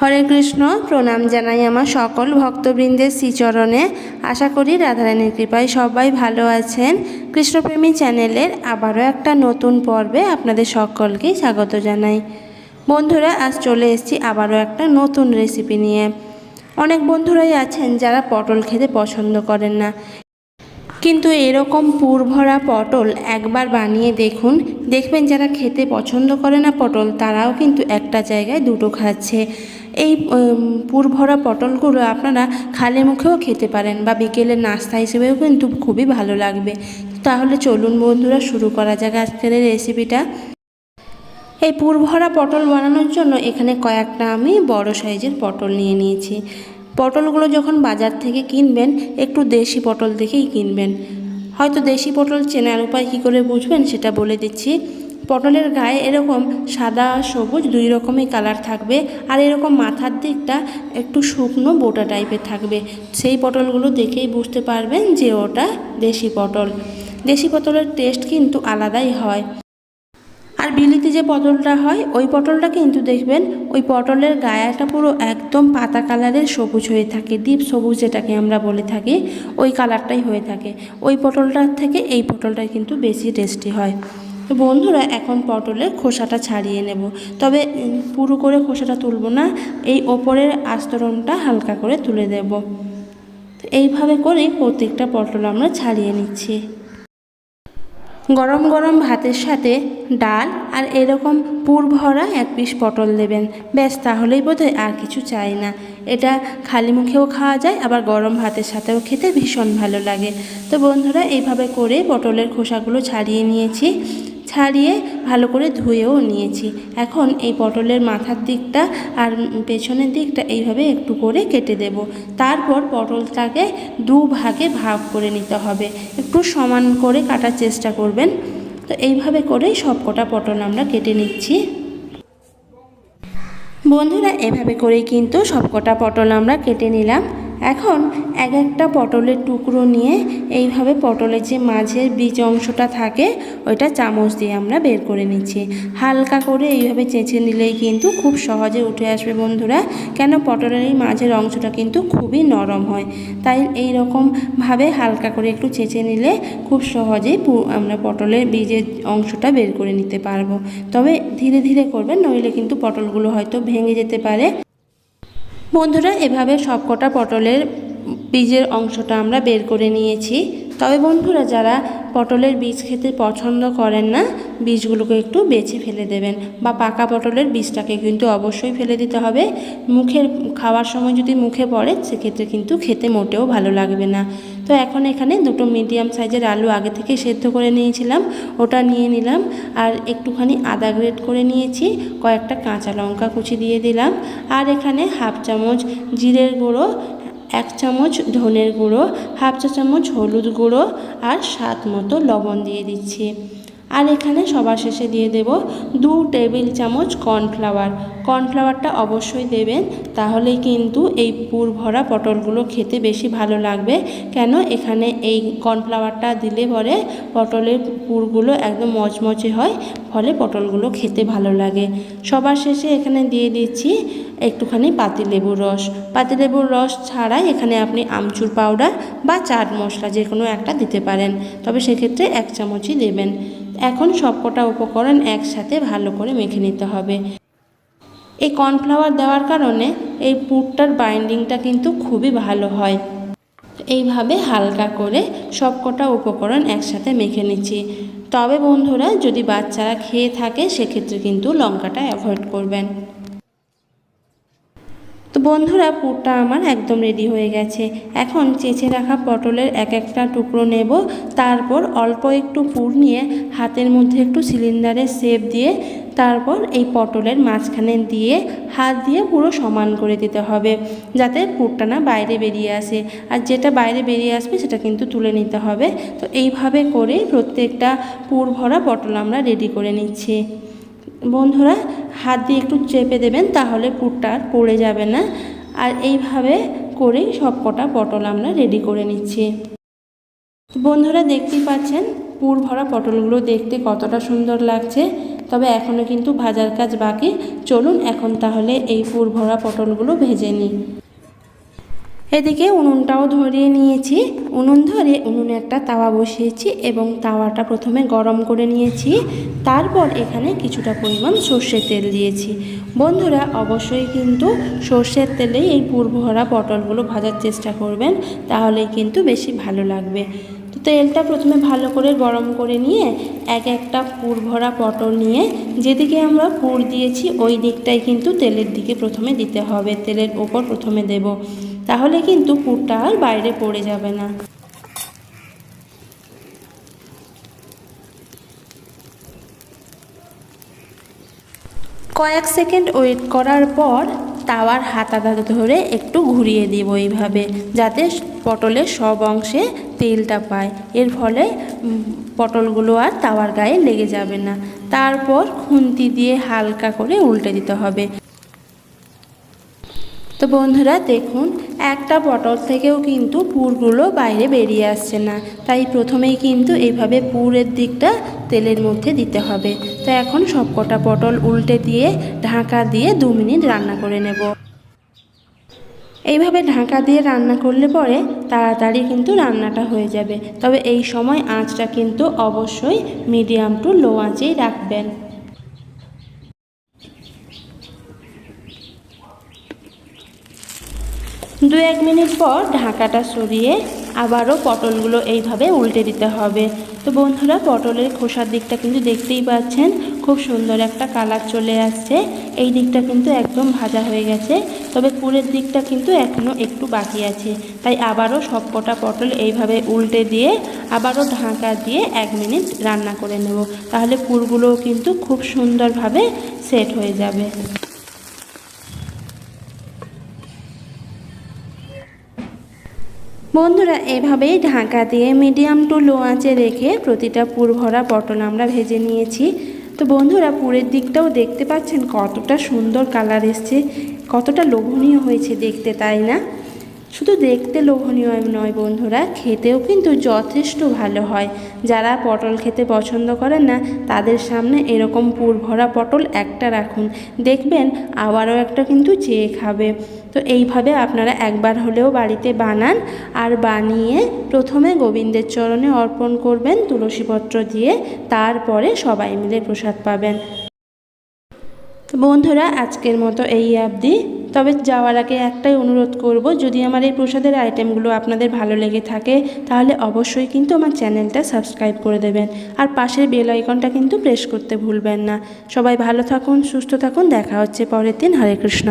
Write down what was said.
হরে কৃষ্ণ, প্রণাম জানাই আমার সকল ভক্তবৃন্দের শ্রীচরণে। আশা করি রাধারানীর কৃপায় সবাই ভালো আছেন। কৃষ্ণপ্রেমী চ্যানেলের আবারও একটা নতুন পর্বে আপনাদের সকলকেই স্বাগত জানাই। বন্ধুরা, আজ চলে এসেছি আবারও একটা নতুন রেসিপি নিয়ে। অনেক বন্ধুরাই আছেন যারা পটল খেতে পছন্দ করেন না। কিন্তু এরকম পুরভরা পটল একবার বানিয়ে দেখুন, দেখবেন যারা খেতে পছন্দ করে না পটল, তারাও কিন্তু একটা জায়গায় দুটো খাচ্ছে। এই পুরভরা পটলগুলো আপনারা খালি মুখেও খেতে পারেন বা বিকেলের নাস্তা হিসেবেও কিন্তু খুবই ভালো লাগবে। তাহলে চলুন বন্ধুরা, শুরু করা যাক আজকের রেসিপিটা। এই পুরভরা পটল বানানোর জন্য এখানে কয়েকটা আমি বড় সাইজের পটল নিয়ে নিয়েছি। পটলগুলো যখন বাজার থেকে কিনবেন, একটু দেশি পটল দেখেই কিনবেন। হয়তো দেশি পটল চেনার উপায় কী করে বুঝবেন সেটা বলে দিচ্ছি। পটলের গায়ে এরকম সাদা, সবুজ দুই রকমই কালার থাকবে আর এরকম মাথার দিকটা একটু শুকনো বোটা টাইপের থাকবে। সেই পটলগুলো দেখেই বুঝতে পারবেন যে ওটা দেশি পটল। দেশি পটলের টেস্ট কিন্তু আলাদাই হয়। আর বিলিতে যে পটলটা হয়, ওই পটলটা কিন্তু দেখবেন ওই পটলের গায়াটা পুরো একদম পাতা কালারের সবুজ হয়ে থাকে ডিপ সবুজ যেটাকে আমরা বলে থাকি, ওই কালারটাই হয়ে থাকে। ওই পটলটার থেকে এই পটলটা কিন্তু বেশি টেস্টি হয়। তো বন্ধুরা, এখন পটলের খোসাটা ছাড়িয়ে নেব। তবে পুরো করে খোসাটা তুলব না, এই ওপরের আস্তরণটা হালকা করে তুলে দেব। তো এইভাবে করেই প্রত্যেকটা পটল আমরা ছাড়িয়ে নিচ্ছি। গরম গরম ভাতের সাথে ডাল আর এরকম পুর ভরা এক পিস পটল দেবেন। ব্যাস, তাহলেই বোধহয় আর কিছু চাই না। এটা খালি মুখেও খাওয়া যায়, আবার গরম ভাতের সাথেও খেতে ভীষণ ভালো লাগে। তো বন্ধুরা, এইভাবে করে পটলের খোসাগুলো ছাড়িয়ে নিয়েছি। ছাড়িয়ে ভালো করে ধুয়েও নিয়েছি। এখন এই পটলের মাথার দিকটা আর পেছনের দিকটা এইভাবে একটু করে কেটে দেব। তারপর পটলটাকে দু ভাগে ভাগ করে নিতে হবে। একটু সমান করে কাটার চেষ্টা করবেন। তো এইভাবে করেই সব কটা পটল আমরা কেটে নিচ্ছি। বন্ধুরা, এভাবে করেই কিন্তু সবকটা পটল আমরা কেটে নিলাম। এখন এক একটা পটলের টুকরো নিয়ে এইভাবে পটলের যে মাঝের বীজ অংশটা থাকে, ওইটা চামচ দিয়ে আমরা বের করে নিচ্ছি। হালকা করে এইভাবে চেঁচে নিলেই কিন্তু খুব সহজে উঠে আসবে বন্ধুরা, কেন পটলের এই মাঝের অংশটা কিন্তু খুবই নরম হয়। তাই এই রকমভাবে হালকা করে একটু চেঁচে নিলে খুব সহজেই আমরা পটলের বীজের অংশটা বের করে নিতে পারব। তবে ধীরে ধীরে করবেন, নইলে কিন্তু পটলগুলো হয়তো ভেঙে যেতে পারে। বন্ধুরা এভাবে সবকটা পটলের বীজের অংশটা আমরা বের করে নিয়েছি। তবে বন্ধুরা যারা পটলের বীজ খেতে পছন্দ করেন না, বীজগুলোকে একটু বেছে ফেলে দেবেন বা পাকা পটলের বীজটাকে কিন্তু অবশ্যই ফেলে দিতে হবে। মুখের, খাওয়ার সময় যদি মুখে পড়ে, সেক্ষেত্রে কিন্তু খেতে মোটেও ভালো লাগবে না। তো এখন এখানে দুটো মিডিয়াম সাইজের আলু আগে থেকে সেদ্ধ করে নিয়েছিলাম, ওটা নিয়ে নিলাম আর একটুখানি আদা গ্রেট করে নিয়েছি, কয়েকটা কাঁচা লঙ্কা কুচি দিয়ে দিলাম। আর এখানে হাফ চামচ জিরের গুঁড়ো এক চামচ ধনের গুঁড়ো, হাফ চা চামচ হলুদ গুঁড়ো আর স্বাদ মতো লবণ দিয়ে দিচ্ছি। আর এখানে সবার শেষে দিয়ে দেব দু টেবিল চামচ কর্নফ্লাওয়ার। কর্নফ্লাওয়ারটা অবশ্যই দেবেন, তাহলেই কিন্তু এই পুর ভরা পটলগুলো খেতে বেশি ভালো লাগবে। কেন? এখানে এই কর্নফ্লাওয়ারটা দিলে পরে পটলের পুরগুলো একদম মচমচে হয়, ফলে পটলগুলো খেতে ভালো লাগে। সবার শেষে এখানে দিয়ে দিচ্ছি একটুখানি পাতিলেবুর রস। পাতিলেবুর রস ছাড়াই এখানে আপনি আমচুর পাউডার বা চাট মশলা যে কোনো একটা দিতে পারেন, তবে সেক্ষেত্রে এক চামচই দেবেন। এখন সবকটা উপকরণ একসাথে ভালো করে মেখে নিতে হবে। এই কর্নফ্লাওয়ার দেওয়ার কারণে এই পুরটার বাইন্ডিংটা কিন্তু খুবই ভালো হয়। এইভাবে হালকা করে সবকটা উপকরণ একসাথে মেখে নিচ্ছি। তবে বন্ধুরা, যদি বাচ্চারা খেয়ে থাকে, সেক্ষেত্রে কিন্তু লঙ্কাটা অ্যাভয়েড করবেন। বন্ধুরা, পুরটা আমার একদম রেডি হয়ে গেছে। এখন চেঁচে রাখা পটলের এক একটা টুকরো নেব। তারপর অল্প একটু পুর নিয়ে হাতের মধ্যে একটু সিলিন্ডারের শেপ দিয়ে তারপর এই পটলের মাঝখানে দিয়ে হাত দিয়ে পুরো সমান করে দিতে হবে, যাতে পুরটা না বাইরে বেরিয়ে আসে। আর যেটা বাইরে বেরিয়ে আসবে সেটা কিন্তু তুলে নিতে হবে। তো এইভাবে করে প্রত্যেকটা পুর ভরা পটল আমরা রেডি করে নিচ্ছি। বন্ধুরা হাত দিয়ে একটু চেপে দেবেন তাহলে পুরটা আর পড়ে যাবে না। আর এইভাবে করেই সব কটা পটল আমরা রেডি করে নিচ্ছি। বন্ধুরা দেখতেই পাচ্ছেন, পুর ভরা পটলগুলো দেখতে কতটা সুন্দর লাগছে। তবে এখনও কিন্তু ভাজার কাজ বাকি। চলুন এখন তাহলে এই পুর ভরা পটলগুলো ভেজে নিই। এদিকে উনুনটাও ধরিয়ে নিয়েছি। উনুন ধরে উনুনে একটা তাওয়া বসিয়েছি এবং তাওয়াটা প্রথমে গরম করে নিয়েছি। তারপর এখানে কিছুটা পরিমাণ সর্ষের তেল দিয়েছি। বন্ধুরা, অবশ্যই কিন্তু সর্ষের তেলেই এই পুর ভরা পটলগুলো ভাজার চেষ্টা করবেন, তাহলেই কিন্তু বেশি ভালো লাগবে। তো তেলটা প্রথমে ভালো করে গরম করে নিয়ে এক একটা পুর ভরা পটল নিয়ে যেদিকে আমরা পুর দিয়েছি, ওই দিকটাই কিন্তু তেলের দিকে প্রথমে দিতে হবে। তেলের ওপর প্রথমে দেব তাহলে কিন্তু পুরটা আর বাইরে পড়ে যাবে না। কয়েক সেকেন্ড ওয়েট করার পর তাওয়ার হাতাটা ধরে একটু ঘুরিয়ে দিব এইভাবে, যাতে পটলের সব অংশে তেলটা পায়। এর ফলে পটলগুলো আর তাওয়ার গায়ে লেগে যাবে না। তারপর খুন্তি দিয়ে হালকা করে উল্টে দিতে হবে। তো বন্ধুরা দেখুন, একটা পটল থেকেও কিন্তু পুরগুলো বাইরে বেরিয়ে আসছে না। তাই প্রথমেই কিন্তু এইভাবে পুরের দিকটা তেলের মধ্যে দিতে হবে। তো এখন সবকটা পটল উল্টে দিয়ে, ঢাকা দিয়ে দু মিনিট রান্না করে নেব। এইভাবে ঢাকা দিয়ে রান্না করলে পরে তাড়াতাড়ি কিন্তু রান্নাটা হয়ে যাবে। তবে এই সময় আঁচটা কিন্তু অবশ্যই মিডিয়াম টু লো আঁচেই রাখবেন। দু এক মিনিট পর ঢাকাটা সরিয়ে আবারও পটলগুলো এইভাবে উল্টে দিতে হবে। তো বন্ধুরা, পটলের খোসার দিকটা কিন্তু দেখতেই পাচ্ছেন, খুব সুন্দর একটা কালার চলে আসছে। এই দিকটা কিন্তু একদম ভাজা হয়ে গেছে, তবে পুরের দিকটা কিন্তু এখনও একটু বাকি আছে। তাই আবারও সব কটা পটল এইভাবে উল্টে দিয়ে আবারও ঢাকা দিয়ে এক মিনিট রান্না করে নেব। তাহলে পুরগুলোও কিন্তু খুব সুন্দরভাবে সেট হয়ে যাবে। বন্ধুরা, এভাবেই ঢাকা দিয়ে মিডিয়াম টু লো আঁচে রেখে প্রতিটা পুর ভরা পটল আমরা ভেজে নিয়েছি। তো বন্ধুরা, পুরের দিকটাও দেখতে পাচ্ছেন কতটা সুন্দর কালার এসছে, কতটা লোভনীয় হয়েছে দেখতে, তাই না? শুধু দেখতে লোভনীয় নয় বন্ধুরা, খেতেও কিন্তু যথেষ্ট ভালো হয়। যারা পটল খেতে পছন্দ করেন না, তাদের সামনে এরকম পুর ভরা পটল একটা রাখুন। দেখবেন আবারও একটা কিন্তু চেয়ে খাবে। তো এইভাবে আপনারা একবার হলেও বাড়িতে বানান আর বানিয়ে প্রথমে গোবিন্দের চরণে অর্পণ করবেন, তুলসীপত্র দিয়ে, তারপরে সবাই মিলে প্রসাদ পাবেন। বন্ধুরা, আজকের মতো এই অবধি। তবে যাওয়ার আগে একটাই অনুরোধ করব, যদি আমার এই প্রসাদের আইটেমগুলো আপনাদের ভালো লেগে থাকে, তাহলে অবশ্যই কিন্তু আমার চ্যানেলটা সাবস্ক্রাইব করে দেবেন। আর পাশের বেল আইকনটা কিন্তু প্রেস করতে ভুলবেন না। সবাই ভালো থাকুন, সুস্থ থাকুন, দেখা হচ্ছে পরের দিন। হরে কৃষ্ণ।